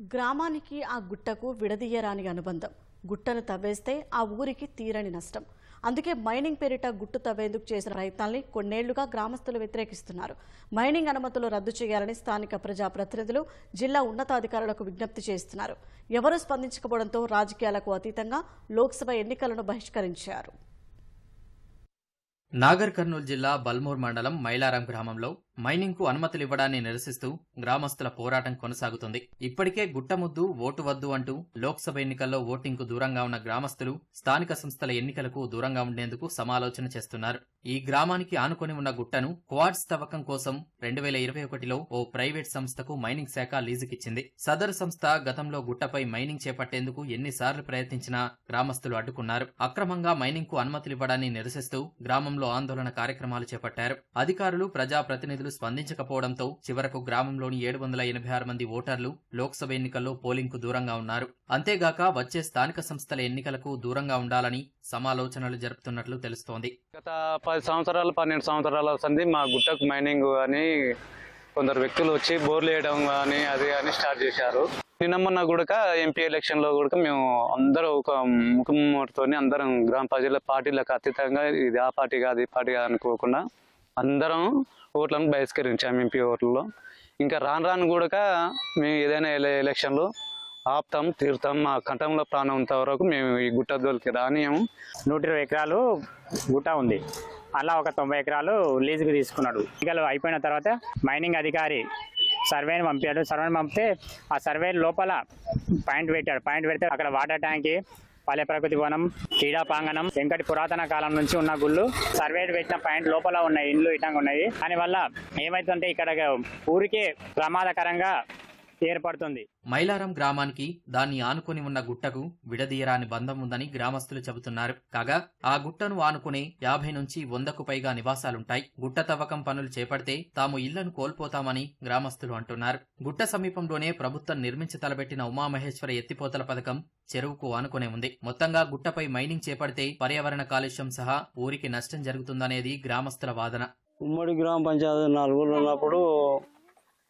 గ్రామానికి ఆ గుట్టకు విడదీయరాని అనుబంధం. గుట్టను తవ్వేస్తే ఆ ఊరికి తీరని నష్టం. అందుకే మైనింగ్ పేరిట గుట్టు తవ్వేందుకు చేసిన ప్రయత్నాల్ని కొన్నేళ్ళుగా గ్రామస్తులు వ్యతిరేకిస్తున్నారు. మైనింగ్ అనుమతులు రద్దు చేయాలని స్థానిక ప్రజాప్రతినిధులు జిల్లా ఉన్నతాధికారులకు విజ్ఞప్తి చేస్తున్నారు. ఎవరూ స్పందించకపోవడంతో రాజకీయాలకు అతీతంగా లోక్సభ ఎన్నికలను బహిష్కరించారు. నాగర్ కర్నూలు జిల్లా బల్మూర్ మండలం మైలారం గ్రామంలో మైనింగ్కు అనుమతులు ఇవ్వడాన్ని నిరసిస్తూ గ్రామస్తుల పోరాటం కొనసాగుతుంది. ఇప్పటికే గుట్టముద్దు ఓటు వద్దు అంటూ లోక్సభ ఎన్నికల్లో ఓటింగ్కు దూరంగా ఉన్న గ్రామస్తులు స్థానిక సంస్థల ఎన్నికలకు దూరంగా ఉండేందుకు సమాలోచన చేస్తున్నారు. ఈ గ్రామానికి ఆనుకొని ఉన్న గుట్టను క్వాడ్స్ తవ్వకం కోసం రెండు వేల ఇరవై ఒకటిలో ఓ ప్రైవేట్ సంస్థకు మైనింగ్ శాఖ లీజుకిచ్చింది. సదరు సంస్థ గతంలో గుట్టపై మైనింగ్ చేపట్టేందుకు ఎన్నిసార్లు ప్రయత్నించినా గ్రామస్తులు అడ్డుకున్నారు. అక్రమంగా మైనింగ్కు అనుమతులు ఇవ్వడాన్ని నిరసిస్తూ గ్రామంలో ఆందోళన కార్యక్రమాలు చేపట్టారు. అధికారులు ప్రజాప్రతినిధులు స్పందించకపోవడంతో చివరకు గ్రామంలోని ఏడు వందల ఎనభై ఆరు మంది ఓటర్లు లోక్సభ ఎన్నికల్లో పోలింగ్కు దూరంగా ఉన్నారు. అంతేగాక వచ్చే స్థానిక సంస్థల ఎన్నికలకు దూరంగా ఉండాలని సమాలోచనలు జరుపుతున్నట్లు తెలుస్తోంది. గత పది సంవత్సరాలు పన్నెండు సంవత్సరాల సంది మా గుట్టకు మైనింగ్ అని కొందరు వ్యక్తులు వచ్చి బోర్లు వేయడం కానీ అది అని స్టార్ట్ చేశారు. నిన్న మొన్న కూడా ఎంపీ ఎలక్షన్లో కూడా మేము అందరూ ఒక ముఖంతో అందరం గ్రామ ప్రజల పార్టీలకు అతీతంగా ఇది ఆ పార్టీ కాదు ఈ పార్టీ కాదు అనుకోకుండా అందరం ఓట్లను బహిష్కరించాము ఎంపీ ఓట్లలో. ఇంకా రాను రాను కూడా మేము ఏదైనా ఎలక్షన్లు ఆపుతాం తీరుతాం మా కంఠంలో ప్రాణం ఉంత వరకు మేము ఈ గుట్ట దోలికి రానియము నూట ఇరవై ఎకరాలు గుట్ట ఉంది. అలా ఒక తొంభై ఎకరాలు లీజుకు తీసుకున్నాడు. ఎన్నికలు అయిపోయిన తర్వాత మైనింగ్ అధికారి సర్వేని పంపాడు. సర్వేని పంపితే ఆ సర్వే లోపల పాయింట్ పెట్టాడు. పాయింట్ పెడితే అక్కడ వాటర్ ట్యాంక్ పల్లె ప్రకృతి వనం క్రీడా ప్రాంగణం వెంకటి పురాతన కాలం నుంచి ఉన్న గుళ్ళు సర్వే పెట్టిన పాయింట్ లోపల ఉన్నాయి ఇండ్లు ఇటంగా ఉన్నాయి. దానివల్ల ఏమైతుందంటే ఇక్కడ ఊరికే ప్రమాదకరంగా ఏర్పడుతుంది. మైలారం గ్రామానికి దాన్ని ఆనుకొని ఉన్న గుట్టకు విడదీయరాని బంధం ఉందని గ్రామస్తులు చెబుతున్నారు. కాగా ఆ గుట్టను ఆనుకునే యాభై నుంచి వందకు పైగా నివాసాలుంటాయి. గుట్ట తవ్వకం పనులు చేపడితే తాము ఇళ్ళను కోల్పోతామని గ్రామస్తులు అంటున్నారు. గుట్ట సమీపంలోనే ప్రభుత్వం నిర్మించి తలబెట్టిన ఉమామహేశ్వర ఎత్తిపోతల పథకం చెరువుకు ఆనుకునే ఉంది. మొత్తంగా గుట్టపై మైనింగ్ చేపడితే పర్యావరణ కాలుష్యం సహా ఊరికి నష్టం జరుగుతుందనేది గ్రామస్తుల వాదన. ఉమ్మడి గ్రామ పంచాయతీ నాలుగు ఉన్నప్పుడు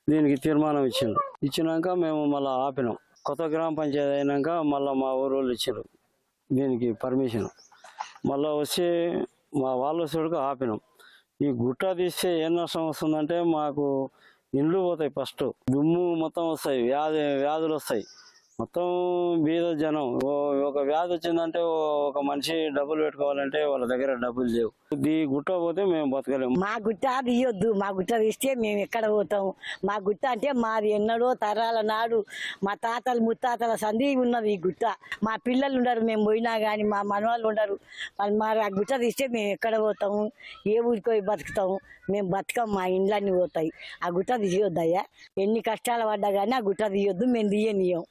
దీనికి తీర్మానం ఇచ్చిండు. ఇచ్చినాక మేము మళ్ళీ ఆపినాం. కొత్త గ్రామ పంచాయతీ అయినాక మళ్ళీ మా ఊరు వాళ్ళు ఇచ్చారు దీనికి పర్మిషన్. మళ్ళీ వచ్చి మా వాళ్ళు చూడక ఆపినాం. ఈ గుట్ట తీస్తే ఏం నష్టం వస్తుందంటే మాకు ఇండ్లు పోతాయి ఫస్ట్. దుమ్ము మొత్తం వస్తాయి. వ్యాధి వ్యాధులు వస్తాయి. మొత్తం బీద జనం. ఒక వ్యాధి వచ్చిందంటే ఒక మనిషి డబ్బులు పెట్టుకోవాలంటే వాళ్ళ దగ్గర డబ్బులు లేవు. ఇది గుట్ట పోతే మేము బతకలేము. మా గుట్ట తీయొద్దు. మా గుట్ట తీస్తే మేము ఎక్కడ పోతాం? మా గుట్ట అంటే మాది ఎన్నడో తరాల నాడు మా తాతలు ముత్తాతల సంధి ఉన్నది ఈ గుట్ట. మా పిల్లలు ఉండరు. మేము పోయినా కానీ మా మనవాళ్ళు ఉండరు. మరి ఆ గుట్ట తీస్తే మేము ఎక్కడ పోతాము ఏ ఊరికి పోయి బతుకుతాము మేము బతకం మా ఇండ్లన్నీ పోతాయి. ఆ గుట్ట తీయొద్దయ్యా. ఎన్ని కష్టాలు పడ్డా కానీ ఆ గుట్ట తీయొద్దు. మేము తీయనియం.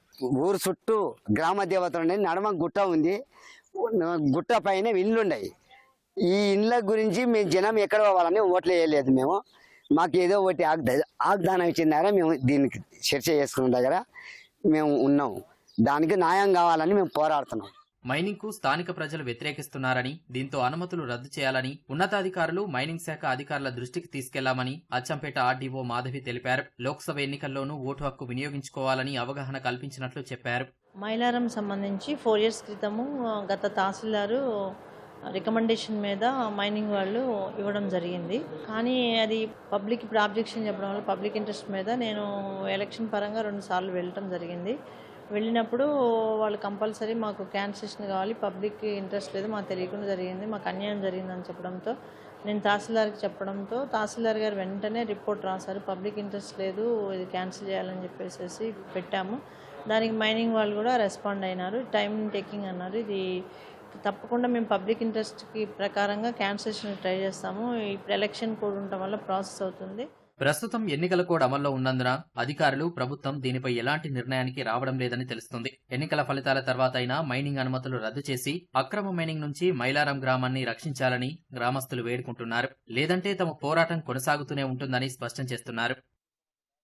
ఊరు చుట్టూ గ్రామ దేవతలు ఉన్నాయి. నడమ గుట్ట ఉంది. గుట్ట పైన ఇల్లు ఉన్నాయి. ఈ ఇండ్ల గురించి మేము జనం ఎక్కడ పోవాలని ఓట్లు వేయలేదు మేము. మాకు ఏదో ఒకటి ఆగ్దా ఆగ్దానం ఇచ్చిన దగ్గర మేము దీనికి చర్చ చేసుకున్న దగ్గర మేము ఉన్నాం. దానికి న్యాయం కావాలని మేము పోరాడుతున్నాం. మైనింగ్కు స్థానిక ప్రజలు వ్యతిరేకిస్తున్నారని దీంతో అనుమతులు రద్దు చేయాలని ఉన్నతాధికారులు మైనింగ్ శాఖ అధికారుల దృష్టికి తీసుకెళ్ళామని అచ్చంపేట ఆర్డీఓ మాధవి తెలిపారు. లోక్సభ ఎన్నికల్లోనూ ఓటు హక్కు వినియోగించుకోవాలని అవగాహన కల్పించినట్లు చెప్పారు. మైలారం సంబంధించి ఫోర్ ఇయర్స్ క్రితము గత తహసీల్దారు రికమెండేషన్ మీద మైనింగ్ వాళ్ళు ఇవ్వడం జరిగింది. కానీ అది పబ్లిక్ ఇప్పుడు ఆబ్జెక్షన్ చెప్పడం వల్ల పబ్లిక్ ఇంట్రెస్ట్ మీద నేను ఎలక్షన్ పరంగా రెండు సార్లు వెళ్ళటం జరిగింది. వెళ్ళినప్పుడు వాళ్ళు కంపల్సరీ మాకు క్యాన్సలేషన్ కావాలి. పబ్లిక్ ఇంట్రెస్ట్ లేదు. మాకు తెలియకుండా జరిగింది. మాకు అన్యాయం జరిగిందని చెప్పడంతో నేను తహసీల్దార్కి చెప్పడంతో తహసీల్దార్ గారు వెంటనే రిపోర్ట్ రాశారు. పబ్లిక్ ఇంట్రెస్ట్ లేదు. ఇది క్యాన్సిల్ చేయాలని చెప్పేసి పెట్టాము. దానికి మైనింగ్ వాళ్ళు కూడా రెస్పాండ్ అయినారు. టైం టేకింగ్ అన్నారు. ఇది తప్పకుండా మేము పబ్లిక్ ఇంట్రెస్ట్కి ప్రకారంగా క్యాన్సిలేషన్ ట్రై చేస్తాము. ఇప్పుడు ఎలక్షన్ కూడా ఉండటం వల్ల ప్రాసెస్ అవుతుంది. ప్రస్తుతం ఎన్నికల కోడ్ అమల్లో ఉన్నందున అధికారులు ప్రభుత్వం దీనిపై ఎలాంటి నిర్ణయానికి రావడం లేదని తెలుస్తుంది. ఎన్నికల ఫలితాల తర్వాత అయినా మైనింగ్ అనుమతులు రద్దు చేసి అక్రమ మైనింగ్ నుంచి మైలారం గ్రామాన్ని రక్షించాలని గ్రామస్తులు వేడుకుంటున్నారు. లేదంటే తమ పోరాటం కొనసాగుతూనే ఉంటుందని స్పష్టం చేస్తున్నారు.